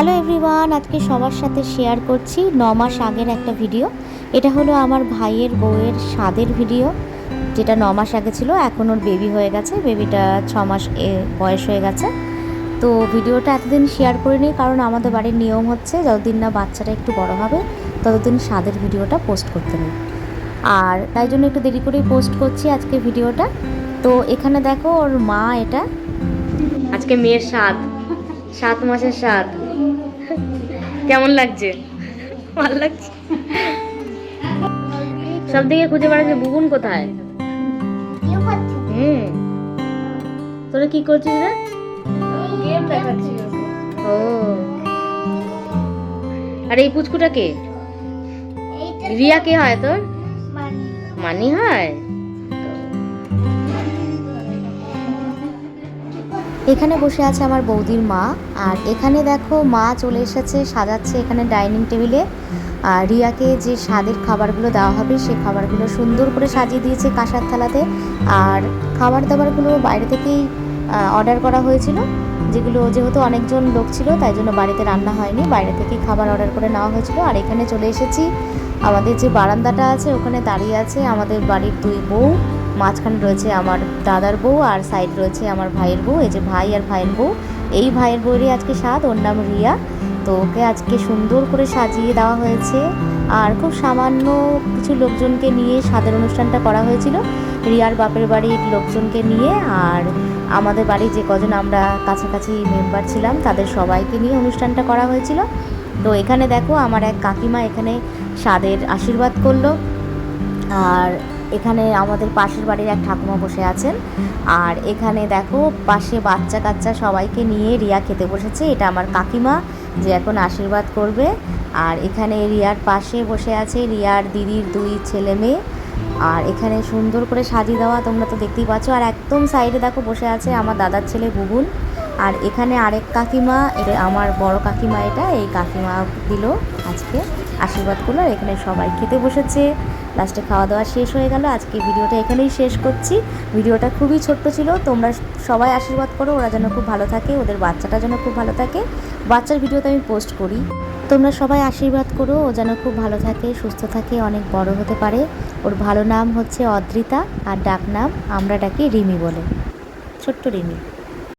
Hello everyone আজকে সবার সাথে শেয়ার করছি ন মাস আগের একটা ভিডিও এটা হলো আমার ভাইয়ের বউয়ের স্বাদের ভিডিও যেটা ন মাস আগে ছিল, এখন ওর বেবি হয়ে গেছে। বেবিটা ছ মাস বয়স হয়ে গেছে। তো ভিডিওটা এতদিন শেয়ার করিনি কারণ আমাদের বাড়ির নিয়ম হচ্ছে যতদিন না বাচ্চাটা একটু বড় হবে, ততদিন স্বাদের ভিডিওটা পোস্ট করতে নেই আর তাই জন্য একটু দেরি করেই পোস্ট করছি আজকে ভিডিওটা তো এখানে দেখো ওর মা এটা। আজকে মেয়ের স্বাদ, সাত মাসের স্বাদ। কেমন লাগছে? ভালো লাগছে? সব দিকে খুঁজে বেড়াচ্ছে বুবুন কোথায়? হুম। তোরা কি করছিস রে? ও। আর এই পুচকুটা কে? রিয়া কে হয় তোর? মানি হয় এখানে বসে আছে আমার বৌদির মা। আর এখানে দেখো মা চলে এসেছে, সাজাচ্ছে এখানে ডাইনিং টেবিলে। আর রিয়াকে যে স্বাদের খাবারগুলো দেওয়া হবে সেই খাবারগুলো সুন্দর করে সাজিয়ে দিয়েছে কাঁসার থালাতে। আর খাবার দাবারগুলো বাইরে থেকেই অর্ডার করা হয়েছিল। যেগুলো যেহেতু অনেকজন লোক ছিল, তাই জন্য বাড়িতে রান্না হয়নি। বাইরে থেকেই খাবার অর্ডার করে নেওয়া হয়েছিল। আর এখানে চলে এসেছি। আমাদের যে বারান্দাটা আছে, ওখানে দাঁড়িয়ে আছে আমাদের বাড়ির দুই বউ। মাঝখানে রয়েছে আমার দাদার বউ আর সাইড রয়েছে আমার ভাইয়ের বউ, এই যে ভাই আর ভাইয়ের বউ। এই ভাইয়ের বউয়েরই আজকে স্বাদ, ওর নাম রিয়া। তো ওকে আজকে সুন্দর করে সাজিয়ে দেওয়া হয়েছে। আর খুব সামান্য কিছু লোকজনকে নিয়ে স্বাদের অনুষ্ঠানটা করা হয়েছিল। রিয়ার বাপের বাড়ির লোকজনকে নিয়ে আর আমাদের বাড়ির যে কজন আমরা কাছাকাছি মেম্বার ছিলাম, তাদের সবাইকে নিয়ে অনুষ্ঠানটা করা হয়েছিল। তো এখানে দেখো, আমার এক কাকিমা এখানে স্বাদের আশীর্বাদ করল। আর এখানে আমাদের পাশের বাড়ির এক ঠাকুমা বসে আছেন। আর এখানে দেখো, পাশে বাচ্চা কাচ্চা সবাইকে নিয়ে রিয়া খেতে বসেছে। এটা আমার কাকিমা, যে এখন আশীর্বাদ করবে। আর এখানে রিয়ার পাশে বসে আছে রিয়ার দিদির দুই ছেলে মেয়ে। আর এখানে সুন্দর করে সাজিয়ে দেওয়া তোমরা তো দেখতেই পাচ্ছ। আর একদম সাইডে দেখো বসে আছে আমার দাদার ছেলে বুবুন। আর এখানে আরেক কাকিমা আমার বড় কাকিমা এটা, এই কাকিমা দিল আজকে আশীর্বাদ করল আর এখানে সবাই খেতে বসেছে। লাস্টে খাওয়া দাওয়া শেষ হয়ে গেল। আজকে ভিডিওটা এখানেই শেষ করছি। ভিডিওটা খুবই ছোট্ট ছিল। তোমরা সবাই আশীর্বাদ করো, ওরা যেন খুব ভালো থাকে, ওদের বাচ্চাটা যেন খুব ভালো থাকে। বাচ্চার ভিডিওতে আমি পোস্ট করি। তোমরা সবাই আশীর্বাদ করো, ও যেন খুব ভালো থাকে, সুস্থ থাকে, অনেক বড় হতে পারে। ওর ভালো নাম হচ্ছে অদ্রিতা, আর ডাক নাম আমরা ডাকি রিমি বলে। ছোট্ট রিমি।